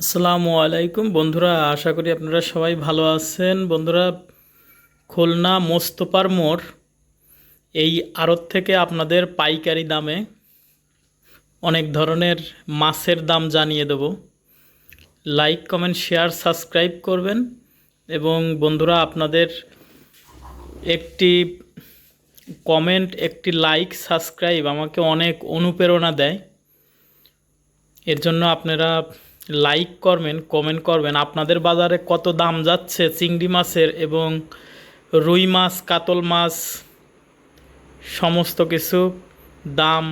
আসসালামু আলাইকুম। বন্ধুরা, আশা করি আপনারা সবাই ভালো আছেন। বন্ধুরা, খুলনা মোস্তফার মোড়, এই আড়ত থেকে আপনাদের পাইকারি দামে অনেক ধরনের মাছের দাম জানিয়ে দেব। লাইক, কমেন্ট, শেয়ার, সাবস্ক্রাইব করবেন এবং বন্ধুরা, আপনাদের একটি কমেন্ট, একটি লাইক, সাবস্ক্রাইব আমাকে অনেক অনুপ্রেরণা দেয়। এর জন্য আপনারা লাইক করবেন কমেন্ট করবেন। আপনাদের বাজারে কত দাম যাচ্ছে? চিংড়ি মাছের এবং রুই মাছ, কাতল মাছ, সমস্ত কিছু দাম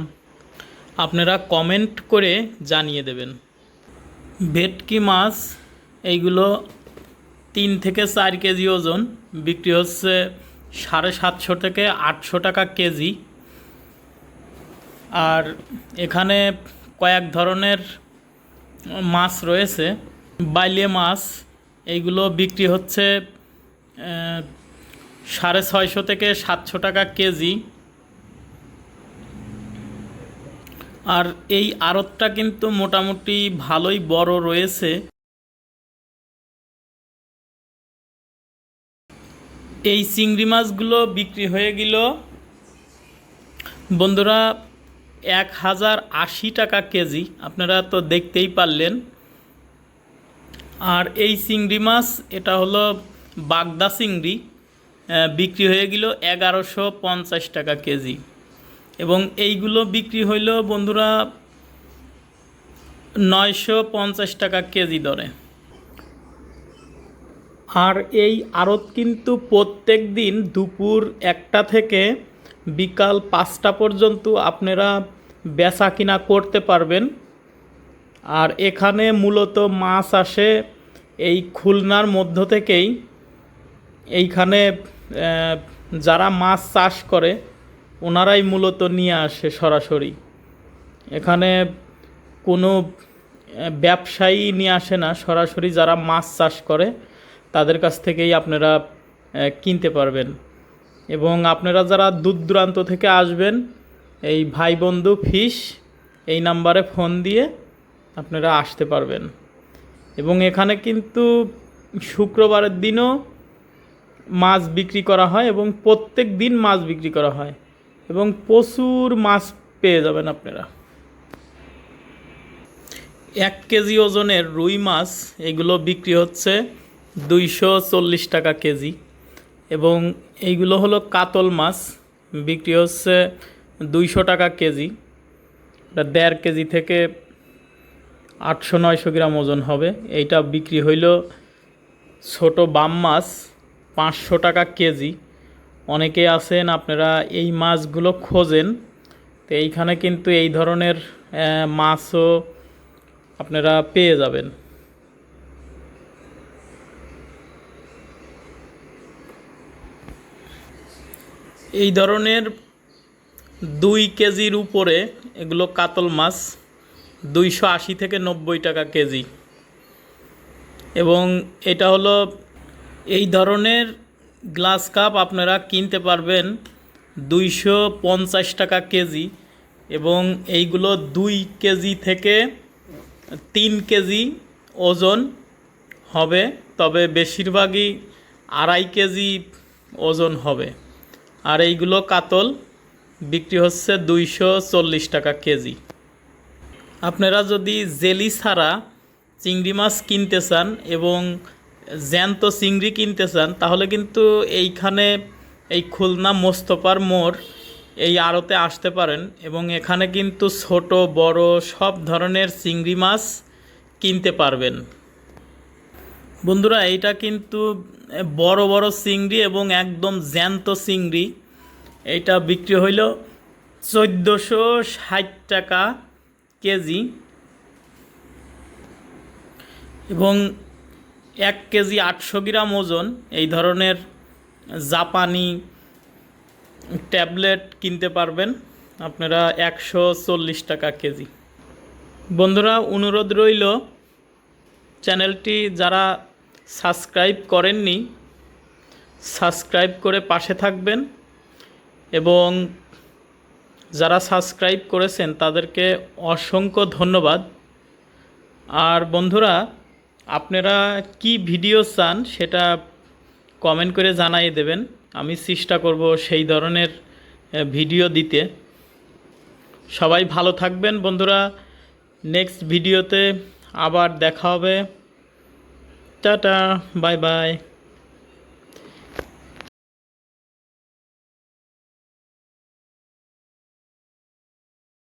আপনারা কমেন্ট করে জানিয়ে দেবেন। ভেটকি মাছ, এইগুলো তিন থেকে চার কেজি ওজন, বিক্রি হচ্ছে সাড়ে সাতশো থেকে আটশো টাকা কেজি। আর এখানে কয়েক ধরনের মাছ রয়েছে বাইলে মাছ, এইগুলো বিক্রি হচ্ছে সাড়ে ছয়শো থেকে সাতশো টাকা কেজি। আর এই আড়তটা কিন্তু মোটামুটি ভালোই বড় রয়েছে। এই চিংড়ি মাছগুলো বিক্রি হয়ে গেল। বন্ধুরা এক হাজার আশি টাকা কেজি, আপনারা তো দেখতেই পারলেন। আর এই চিংড়ি মাছ, এটা হলো বাগদা চিংড়ি বিক্রি হয়ে গেল এগারোশো পঞ্চাশ টাকা কেজি। এবং এইগুলো বিক্রি হইল, বন্ধুরা, নয়শো পঞ্চাশ টাকা কেজি দরে। আর এই আড়ত কিন্তু প্রত্যেক দিন দুপুর একটা থেকে বিকাল পাঁচটা পর্যন্ত আপনারা বেচা কিনা করতে পারবেন। আর এখানে মূলত মাছ আসে এই খুলনার মধ্য থেকেই। এইখানে যারা মাছ চাষ করে, ওনারাই মূলত নিয়ে আসে সরাসরি। এখানে কোনো ব্যবসায়ী নিয়ে আসে না, সরাসরি যারা মাছ চাষ করে, তাদের কাছ থেকেই আপনারা কিনতে পারবেন। এবং আপনারা যারা দূর দূরান্ত থেকে আসবেন এই ভাই বন্ধু ফিশ এই নাম্বারে ফোন দিয়ে আপনারা আসতে পারবেন। এবং এখানে কিন্তু শুক্রবারের দিনও মাছ বিক্রি করা হয় এবং প্রত্যেক দিন মাছ বিক্রি করা হয় এবং প্রচুর মাছ পেয়ে যাবেন আপনারা। এক কেজি ওজনের রুই মাছ, এগুলো বিক্রি হচ্ছে দুইশো চল্লিশ টাকা কেজি। এবং এইগুলো হলো কাতল মাছ, বিক্রি হচ্ছে দুইশো টাকা কেজি, এটা দেড় কেজি থেকে আটশো নয়শো গ্রাম ওজন হবে। এইটা বিক্রি হইল ছোট বাম মাছ, পাঁচশো টাকা কেজি। অনেকে আছেন, আপনারা এই মাছগুলো খোঁজেন। তো এইখানে কিন্তু এই ধরনের মাছও আপনারা পেয়ে যাবেন। এই ধরনের দুই কেজির উপরে এগুলো কাতল মাছ, দুইশো আশি থেকে নব্বই টাকা কেজি। এবং এটা হলো এই ধরনের গ্লাস কাপ আপনারা কিনতে পারবেন দুইশো পঞ্চাশ টাকা কেজি এবং এইগুলো দুই কেজি থেকে তিন কেজি ওজন হবে, তবে বেশিরভাগই আড়াই কেজি ওজন হবে। আর এইগুলো কাতল বিক্রি হচ্ছে দুইশো চল্লিশ টাকা কেজি। আপনারা যদি জেলি ছাড়া চিংড়ি মাছ কিনতে চান এবং জ্যান্ত চিংড়ি কিনতে চান, তাহলে কিন্তু এইখানে এই খুলনা মোস্তফার মোড় এই আড়তে আসতে পারেন এবং এখানে কিন্তু ছোট, বড় সব ধরনের চিংড়ি মাছ কিনতে পারবেন। বন্ধুরা, এইটা কিন্তু বড় বড় চিংড়ি এবং একদম জ্যান্ত চিংড়ি। এইটা বিক্রি হইল চোদ্দোশো ষাট টাকা কেজি। এবং এক কেজি আটশো গ্রাম ওজন। এই ধরনের জাপানি ট্যাবলেট কিনতে পারবেন আপনারা একশো চল্লিশ টাকা কেজি। বন্ধুরা, অনুরোধ রইল, চ্যানেলটি যারা সাবস্ক্রাইব করেননি, সাবস্ক্রাইব করে পাশে থাকবেন। এবং যারা সাবস্ক্রাইব করেছেন তাদেরকে অসংখ্য ধন্যবাদ। আর বন্ধুরা, আপনারা কি ভিডিও চান সেটা কমেন্ট করে জানাই দেবেন। আমি চেষ্টা করব সেই ধরনের ভিডিও দিতে। সবাই ভালো থাকবেন বন্ধুরা। নেক্সট ভিডিওতে আবার দেখা হবে। Tata, bye bye.